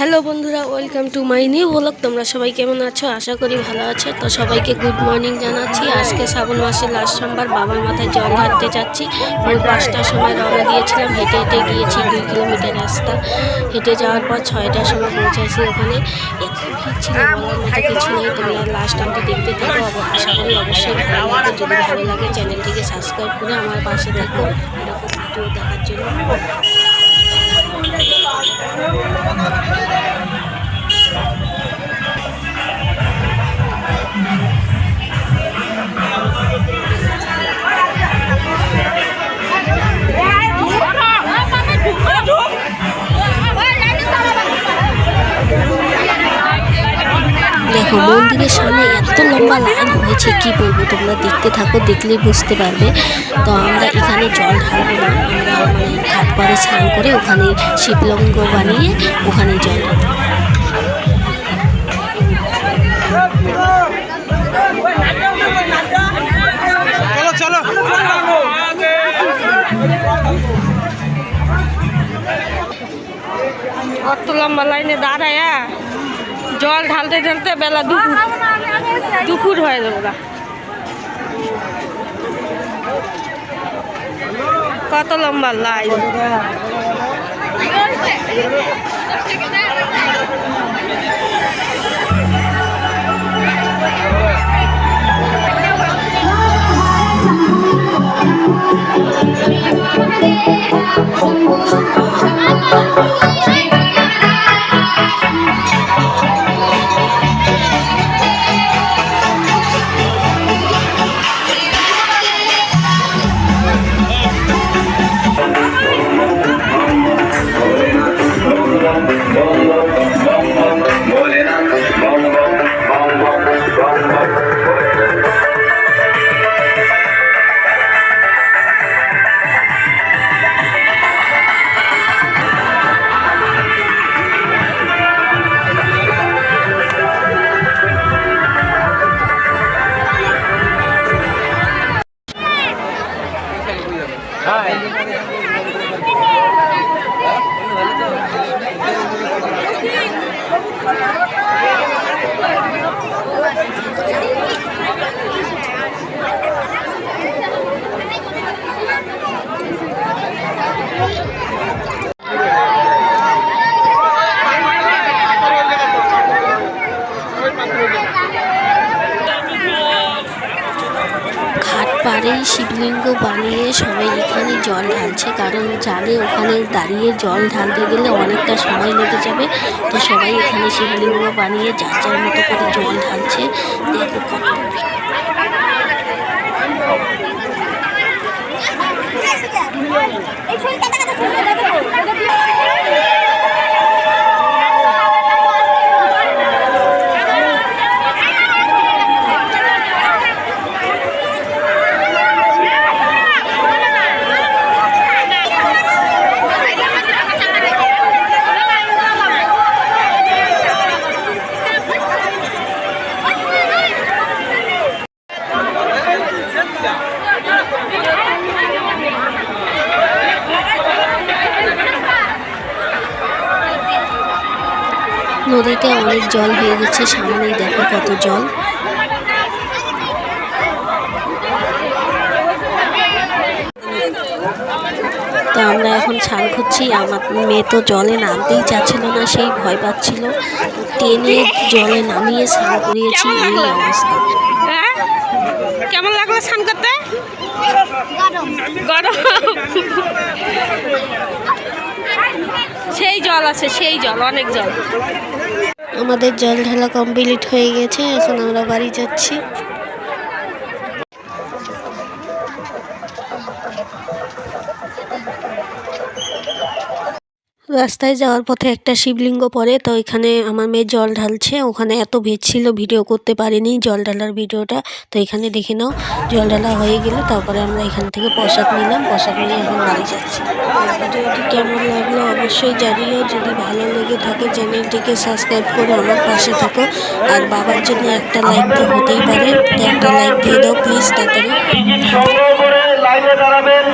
Hello বন্ধুরা, welcome to my new blog. তোমরা সবাই কেমন আছো? আশা করি ভালো আছো। তো সবাইকে গুড মর্নিং জানাচ্ছি। আজকে শ্রাবণ মাসের লাস্ট সোমবার, বাবার মাথায় জল ঢালতে যাচ্ছি। ভোর পাঁচটার সময় রওনা দিয়েছিলাম। হেঁটে হেঁটে গিয়েছি দুই কিলোমিটার রাস্তা। হেঁটে যাওয়ার পর ছয়টার সময় পৌঁছেছি ওখানে। কিছু নেই। তোমরা লাস্ট টাইমটা দেখতে থাকো। আশা করি অবশ্যই ভালো লাগে যদি ভালো লাগে চ্যানেলটিকে সাবস্ক্রাইব করে আমার পাশে থাকো। এরকম ভিডিও দেখার জন্য। মন্দিরের সামনে এত লম্বা লাইন হয়েছে কি বলব তোমরা? দেখতে থাকো দেখলেই বুঝতে পারবে। তো আমরা এখানে জল ঢালবো না আমরা মানে ঘাট পাড়ে স্নান করে ওখানে শিবলঙ্গ বানিয়ে ওখানে জল চলো। অত লম্বা লাইনে দাঁড়ায়া। জল ঢালতে ঢালতে বেলা দুপুর। দুপুর হয়ে যাবে কত লম্বা লাইন ঘাট পাড়েই শিবলিঙ্গ বানিয়ে সবাই এখানে জল ঢালছে। কারণ জানে ওখানে দাঁড়িয়ে জল ঢালতে গেলে অনেকটা সময় লেগে যাবে। তো সবাই এখানে শিবলিঙ্গ বানিয়ে যার যার মতো করে জল ঢালছে। দেখো কত ভিড়। নদীতে অনেক জল হয়ে গেছে সামনেই দেখো কত জল। তো আমরা এখন স্নান করছি আমার মেয়ে তো জলে নামতেই চাচ্ছিল না সেই ভয় পাচ্ছিল। টেনে জলে নামিয়ে স্নান করিয়েছি এই অবস্থা। হ্যাঁ? কেমন লাগল স্নান করতে? গরম। সেই জল আছে সেই জল অনেক জল। আমাদের জল ঢালা কমপ্লিট হয়ে গেছে এখন আমরা বাড়ি যাচ্ছি। রাস্তায় যাওয়ার পথে একটা শিবলিঙ্গ পড়ে, তো এখানে আমার মেয়ে জল ঢালছে। ওখানে এত ভিড় ছিল, ভিডিও করতে পারিনি জল ঢালার ভিডিওটা। তো এখানে দেখে নাও, জল ঢালা হয়ে গেলে। তারপরে আমরা এখান থেকে প্রসাদ নিলাম। প্রসাদ নিয়ে এখন বাড়ি যাচ্ছি। ভিডিওটি কেমন লাগল অবশ্যই জানিও। যদি ভালো লেগে থাকে, চ্যানেলটিকে সাবস্ক্রাইব করে আমার পাশে থাকো। আর বাবার জন্য একটা লাইক তো হতেই পারে। একটা লাইক দিয়ে দাও, প্লিজ, তাড়াতাড়ি। লাইনে দাঁড়াবেন।